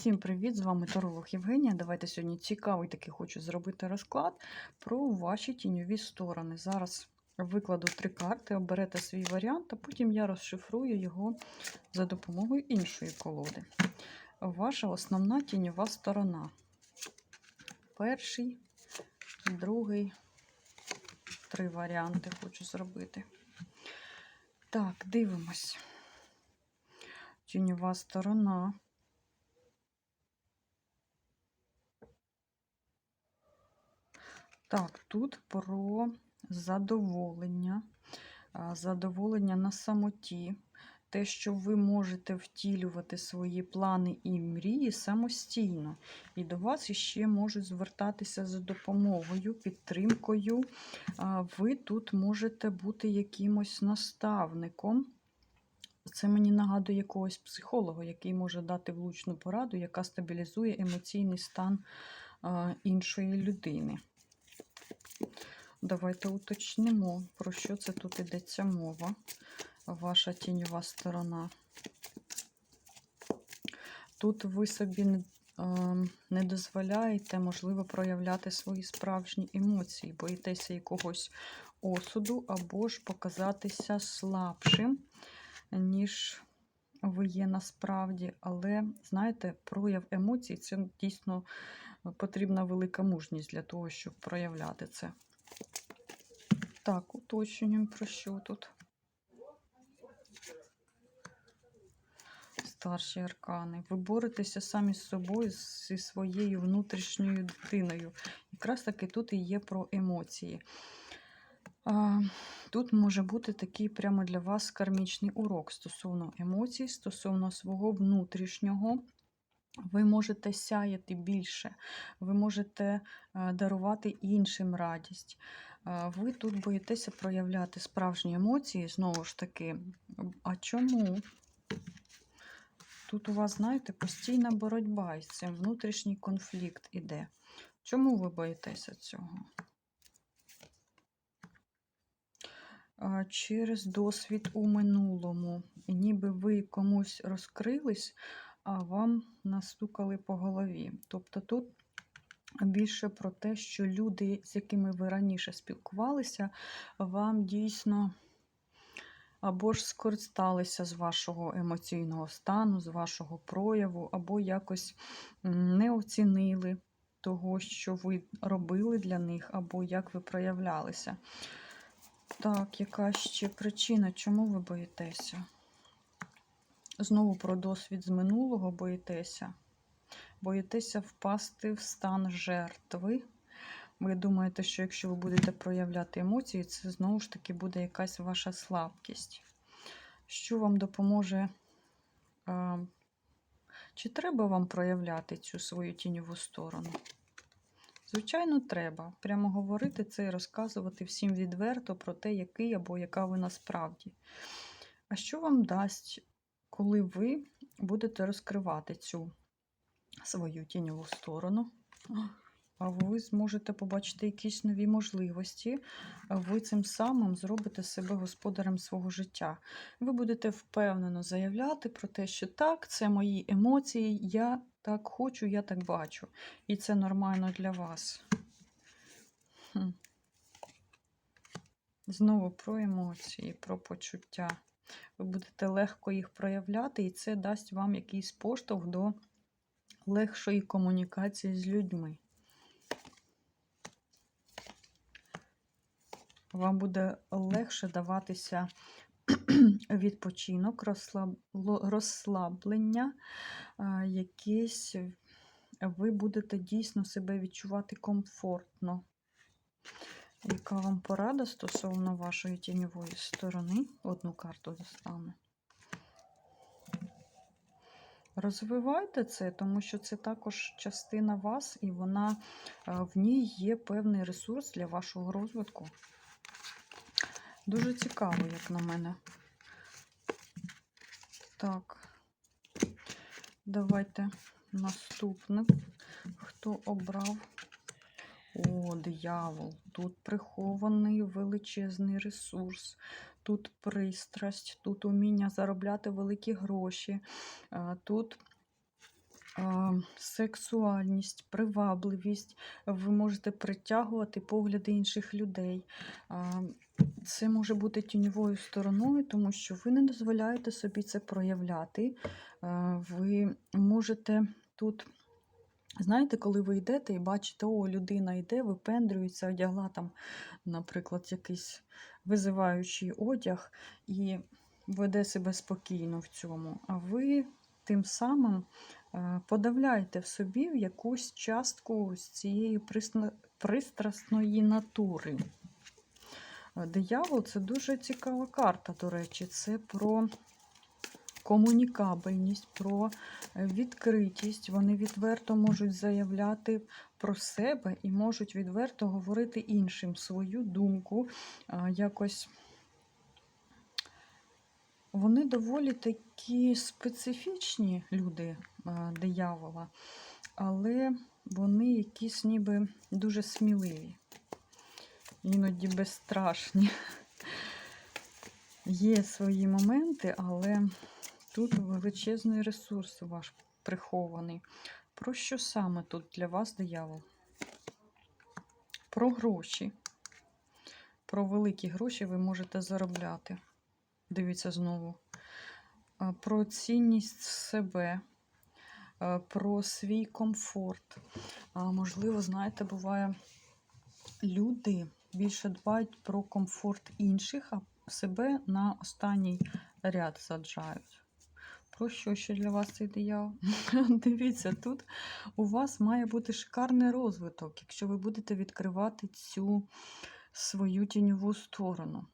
Всім привіт! З вами Таролог Євгенія. Давайте сьогодні цікавий такий хочу зробити розклад про ваші тіньові сторони. Зараз викладу три карти, оберете свій варіант, а потім я розшифрую його за допомогою іншої колоди. Ваша основна тіньова сторона. Перший, другий, три варіанти хочу зробити. Так, дивимось. Тіньова сторона. Так, тут про задоволення, задоволення на самоті, те, що ви можете втілювати свої плани і мрії самостійно. І до вас іще можуть звертатися за допомогою, підтримкою. Ви тут можете бути якимось наставником. Це мені нагадує якогось психолога, який може дати влучну пораду, яка стабілізує емоційний стан іншої людини. Давайте уточнимо, про що це тут йдеться мова. Ваша тіньова сторона. Тут ви собі не, дозволяєте, можливо, проявляти свої справжні емоції, боїтеся якогось осуду або ж показатися слабшим, ніж ви є насправді. Але, знаєте, прояв емоцій це дійсно потрібна велика мужність для того, щоб проявляти це. Так, уточнюємо про що тут. Старші аркани. Ви боретеся самі з собою, зі своєю внутрішньою дитиною. Якраз таки тут і є про емоції. Тут може бути такий прямо для вас кармічний урок стосовно емоцій, стосовно свого внутрішнього. Ви можете сяяти більше, ви можете е, дарувати іншим радість. Е, Ви тут боїтеся проявляти справжні емоції, знову ж таки. А чому? Тут у вас, знаєте, постійна боротьба із цим внутрішній конфлікт іде. Чому ви боїтеся цього? Через досвід у минулому. Ніби ви комусь розкрились, а вам настукали по голові. Тобто тут більше про те, що люди, з якими ви раніше спілкувалися, вам дійсно або ж скористалися з вашого емоційного стану, з вашого прояву, або якось не оцінили того, що ви робили для них, або як ви проявлялися. Так, яка ще причина, чому ви боїтеся? Знову про досвід з минулого боїтеся. Боїтеся впасти в стан жертви. Ви думаєте, що якщо ви будете проявляти емоції, це знову ж таки буде якась ваша слабкість. Що вам допоможе? Чи треба вам проявляти цю свою тіньову сторону? Звичайно, треба. Прямо говорити це і розказувати всім відверто про те, який або яка ви насправді. А що вам дасть коли ви будете розкривати цю свою тіньову сторону, а ви зможете побачити якісь нові можливості, ви цим самим зробите себе господарем свого життя. Ви будете впевнено заявляти про те, що так, це мої емоції, я так хочу, я так бачу. І це нормально для вас. Хм. Знову про емоції, про почуття ви будете легко їх проявляти, і це дасть вам якийсь поштовх до легшої комунікації з людьми. Вам буде легше даватися відпочинок, розслаблення, якесь ви будете дійсно себе відчувати комфортно. Яка вам порада стосовно вашої тіньової сторони? Одну карту достану. Розвивайте це, тому що це також частина вас, і вона в ній є певний ресурс для вашого розвитку. Дуже цікаво, як на мене. Так, давайте наступне, хто обрав. О, диявол, тут прихований величезний ресурс, тут пристрасть, тут уміння заробляти великі гроші, тут а, сексуальність, привабливість, ви можете притягувати погляди інших людей. Це може бути тіньовою стороною, тому що ви не дозволяєте собі це проявляти. Ви можете тут. Знаєте, коли ви йдете і бачите, о, людина йде, випендрюється, одягла там, наприклад, якийсь визиваючий одяг і веде себе спокійно в цьому. А ви тим самим е, подавляєте в собі якусь частку з цієї пристрасної натури. Е, Диявол це дуже цікава карта, до речі, це про комунікабельність, про е, відкритість. Вони відверто можуть заявляти про себе і можуть відверто говорити іншим свою думку. Якось вони доволі такі специфічні люди диявола, але вони якісь ніби дуже сміливі, іноді безстрашні. Є свої моменти, але тут величезний ресурс ваш прихований. Про що саме тут для вас диявол? Про гроші. Про великі гроші ви можете заробляти. Дивіться знову. Про цінність себе, про свій комфорт. Можливо, знаєте, буває, люди більше дбають про комфорт інших, а себе на останній ряд саджають. Про що ще для вас цей диявол? Дивіться, тут у вас має бути шикарний розвиток, якщо ви будете відкривати цю свою тіньову сторону.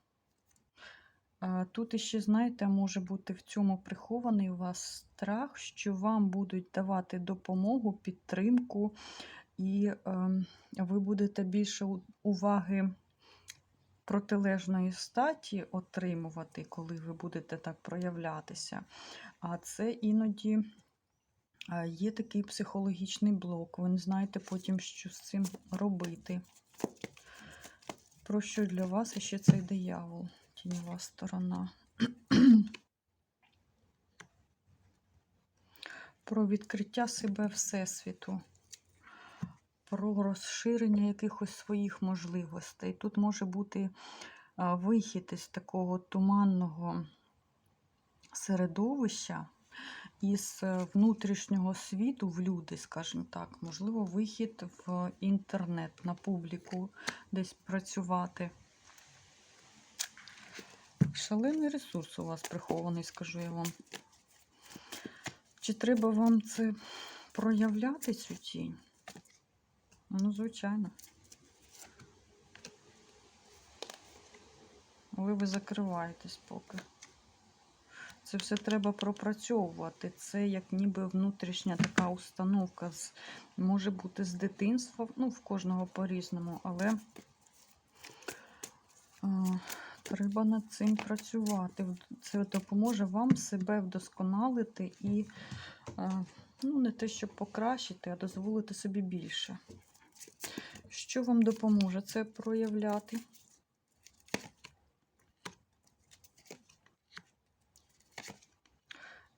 Е, Тут іще, знаєте, може бути в цьому прихований у вас страх, що вам будуть давати допомогу, підтримку, і ем, ви будете більше уваги протилежної статі отримувати, коли ви будете так проявлятися. А це іноді е, є такий психологічний блок. Ви не знаєте потім, що з цим робити. Про що для вас ще цей диявол, тіньова сторона? Про відкриття себе Всесвіту, про розширення якихось своїх можливостей. Тут може бути вихід із такого туманного середовища, із е, внутрішнього світу в люди, скажімо так, можливо, вихід в інтернет, на публіку десь працювати. Шалений ресурс у вас прихований, скажу я вам. Чи треба вам це проявляти цю тінь? Ну, звичайно. Але ви закриваєтесь поки. Це все треба пропрацьовувати. Це як ніби внутрішня така установка. З, може бути з дитинства, ну, в кожного по-різному, але а, треба над цим працювати. Це допоможе вам себе вдосконалити і а, ну, не те, щоб покращити, а дозволити собі більше. Що вам допоможе це проявляти?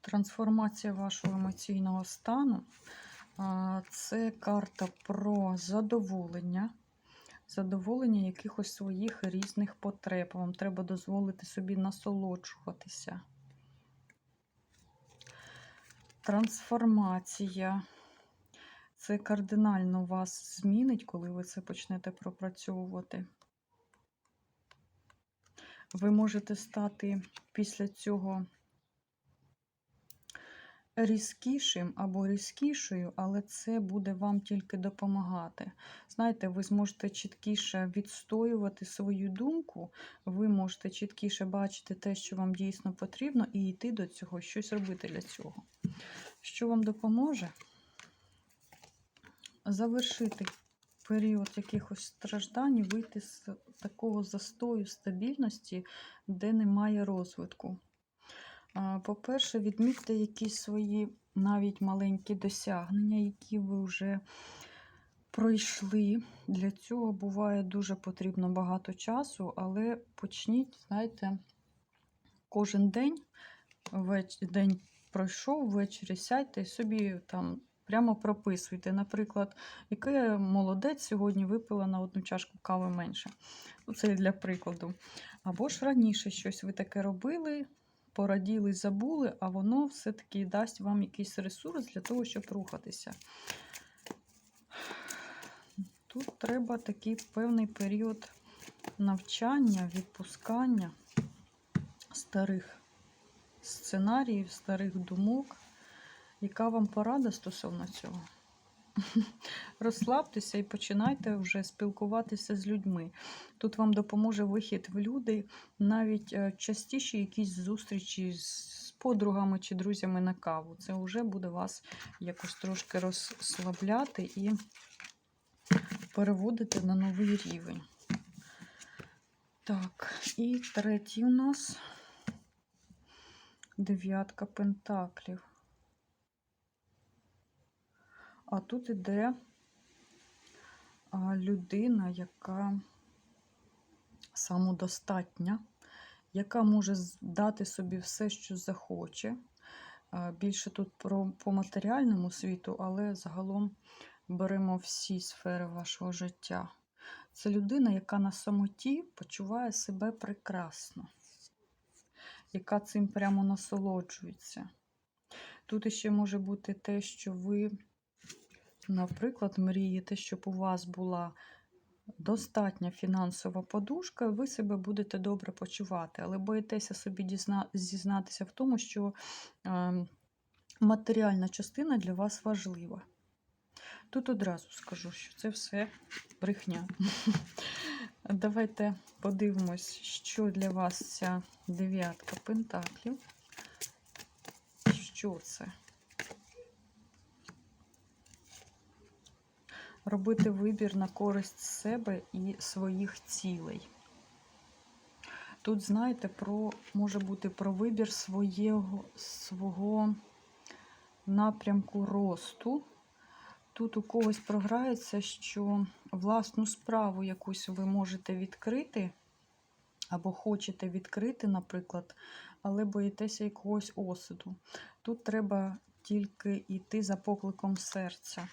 Трансформація вашого емоційного стану. Це карта про задоволення, задоволення якихось своїх різних потреб. Вам треба дозволити собі насолоджуватися. Трансформація. Це кардинально вас змінить, коли ви це почнете пропрацьовувати. Ви можете стати після цього різкішим або різкішою, але це буде вам тільки допомагати. Знаєте, ви зможете чіткіше відстоювати свою думку, ви можете чіткіше бачити те, що вам дійсно потрібно, і йти до цього, щось робити для цього. Що вам допоможе? Завершити період якихось страждань, вийти з такого застою стабільності, де немає розвитку. По-перше, відмітьте якісь свої навіть маленькі досягнення, які ви вже пройшли. Для цього буває дуже потрібно багато часу, але почніть, знаєте, кожен день, веч... день пройшов, ввечері сядьте і собі там Прямо прописуйте. Наприклад, який молодець сьогодні випила на одну чашку кави менше. Ну, Це для прикладу. Або ж раніше щось ви таке робили, пораділи, забули, а воно все-таки дасть вам якийсь ресурс для того, щоб рухатися. Тут треба такий певний період навчання, відпускання старих сценаріїв, старих думок. Яка вам порада стосовно цього? Розслабтеся і починайте вже спілкуватися з людьми. Тут вам допоможе вихід в люди, навіть е, частіші якісь зустрічі з подругами чи друзями на каву. Це вже буде вас якось трошки розслабляти і переводити на новий рівень. Так, і третій у нас дев'ятка пентаклів. А тут іде людина, яка самодостатня, яка може дати собі все, що захоче. Більше тут про, по матеріальному світу, але загалом беремо всі сфери вашого життя. Це людина, яка на самоті почуває себе прекрасно, яка цим прямо насолоджується. Тут іще може бути те, що ви, наприклад, мрієте, щоб у вас була достатня фінансова подушка, ви себе будете добре почувати, але боїтеся собі дізна... зізнатися в тому, що е, матеріальна частина для вас важлива. Тут одразу скажу, що це все брехня. Давайте подивимось, що для вас ця дев'ятка пентаклів. Що це? Робити вибір на користь себе і своїх цілей. Тут, знаєте, про, може бути про вибір своєго, свого напрямку росту. Тут у когось програється, що власну справу якусь ви можете відкрити, або хочете відкрити, наприклад, але боїтеся якогось осуду. Тут треба тільки йти за покликом серця.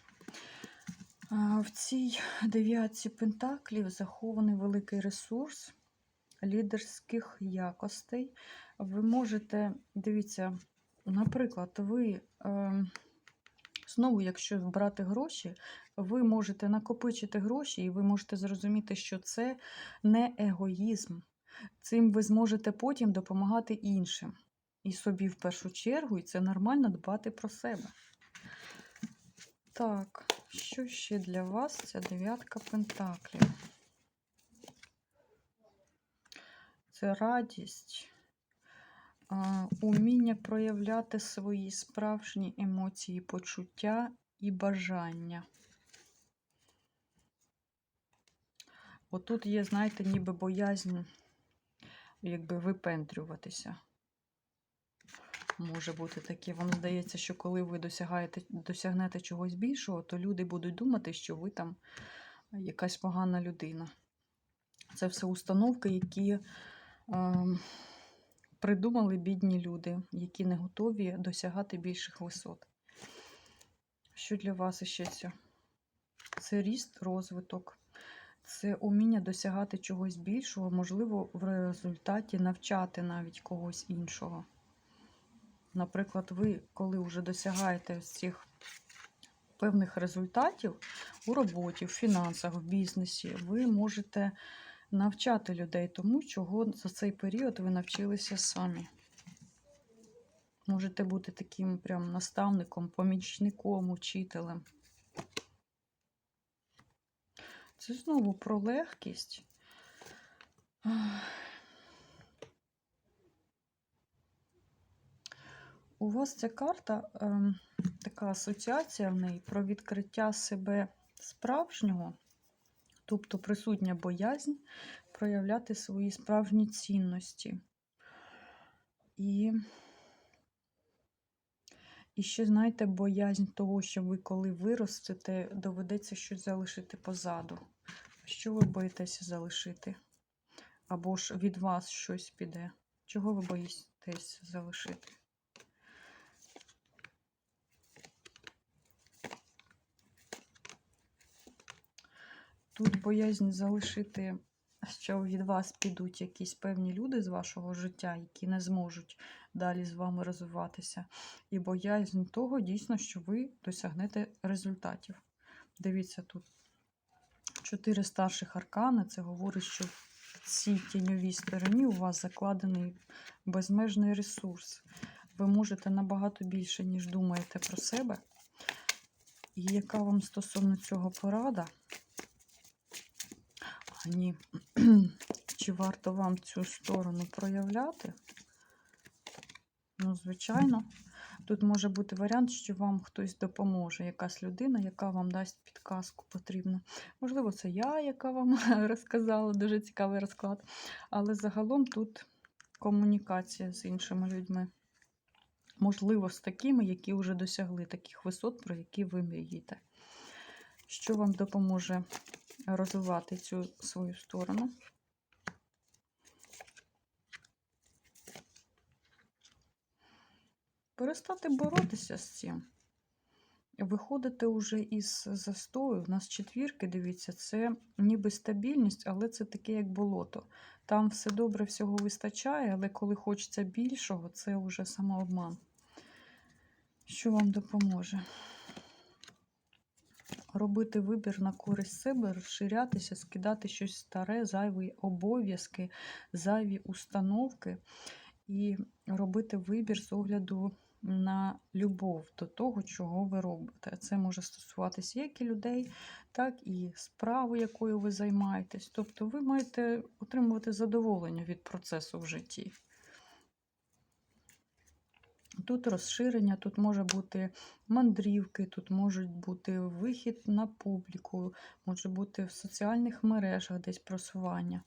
В цій дев'ятці пентаклів захований великий ресурс лідерських якостей. Ви можете, дивіться, наприклад, ви. Е, Знову, якщо брати гроші, ви можете накопичити гроші, і ви можете зрозуміти, що це не егоїзм. Цим ви зможете потім допомагати іншим. І собі в першу чергу, і це нормально дбати про себе. Так, що ще для вас ця дев'ятка пентаклів? Це радість уміння проявляти свої справжні емоції, почуття і бажання. Отут є, знаєте, ніби боязнь, якби випендрюватися. Може бути таке. Вам здається, що коли ви досягаєте, досягнете чогось більшого, то люди будуть думати, що ви там якась погана людина. Це все установки, які. Е, придумали бідні люди, які не готові досягати більших висот. Що для вас іще це? Це ріст, розвиток, це уміння досягати чогось більшого, можливо, в результаті навчати навіть когось іншого. Наприклад, ви, коли вже досягаєте цих певних результатів у роботі, в фінансах, в бізнесі, ви можете навчати людей тому, чого за цей період ви навчилися самі. Можете бути таким прям наставником, помічником, учителем. Це знову про легкість. У вас ця карта, е, така асоціація в неї про відкриття себе справжнього. Тобто присутня боязнь проявляти свої справжні цінності. І, і ще, знаєте, боязнь того, що ви, коли виростете, доведеться щось залишити позаду. Що ви боїтеся залишити? Або ж від вас щось піде? Чого ви боїтесь залишити? Тут боязнь залишити, що від вас підуть якісь певні люди з вашого життя, які не зможуть далі з вами розвиватися. І боязнь того, дійсно, що ви досягнете результатів. Дивіться, тут чотири старших аркани. Це говорить, що в цій тіньовій стороні у вас закладений безмежний ресурс. Ви можете набагато більше, ніж думаєте про себе. І яка вам стосовно цього порада? Ні, чи варто вам цю сторону проявляти? Ну, звичайно. Тут може бути варіант, що вам хтось допоможе, якась людина, яка вам дасть підказку потрібну. Можливо, це я, яка вам розказала, дуже цікавий розклад. Але загалом тут комунікація з іншими людьми. Можливо, з такими, які вже досягли таких висот, про які ви мрієте. Що вам допоможе розвивати цю свою сторону? Перестати боротися з цим. Виходити вже із застою. У нас четвірки, дивіться, це ніби стабільність, але це таке, як болото. Там все добре, всього вистачає, але коли хочеться більшого, це вже самообман. Що вам допоможе? Робити вибір на користь себе, розширятися, скидати щось старе, зайві обов'язки, зайві установки і робити вибір з огляду на любов до того, чого ви робите. Це може стосуватися як і людей, так і справи, якою ви займаєтесь. Тобто ви маєте отримувати задоволення від процесу в житті. Тут розширення, тут може бути мандрівки, тут можуть бути вихід на публіку, може бути в соціальних мережах десь просування.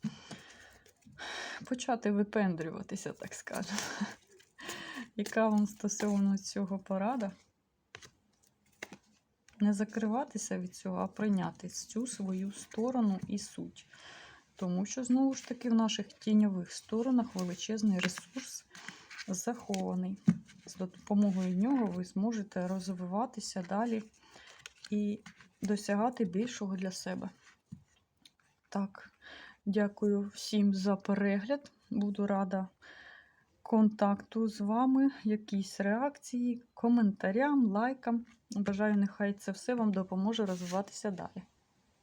Почати випендрюватися, так скажемо. Яка вам стосовно цього порада? Не закриватися від цього, а прийняти цю свою сторону і суть. Тому що, знову ж таки, в наших тіньових сторонах величезний ресурс захований. З допомогою нього ви зможете розвиватися далі і досягати більшого для себе. Так, дякую всім за перегляд. Буду рада контакту з вами, якісь реакції, коментарям, лайкам. Бажаю, нехай це все вам допоможе розвиватися далі.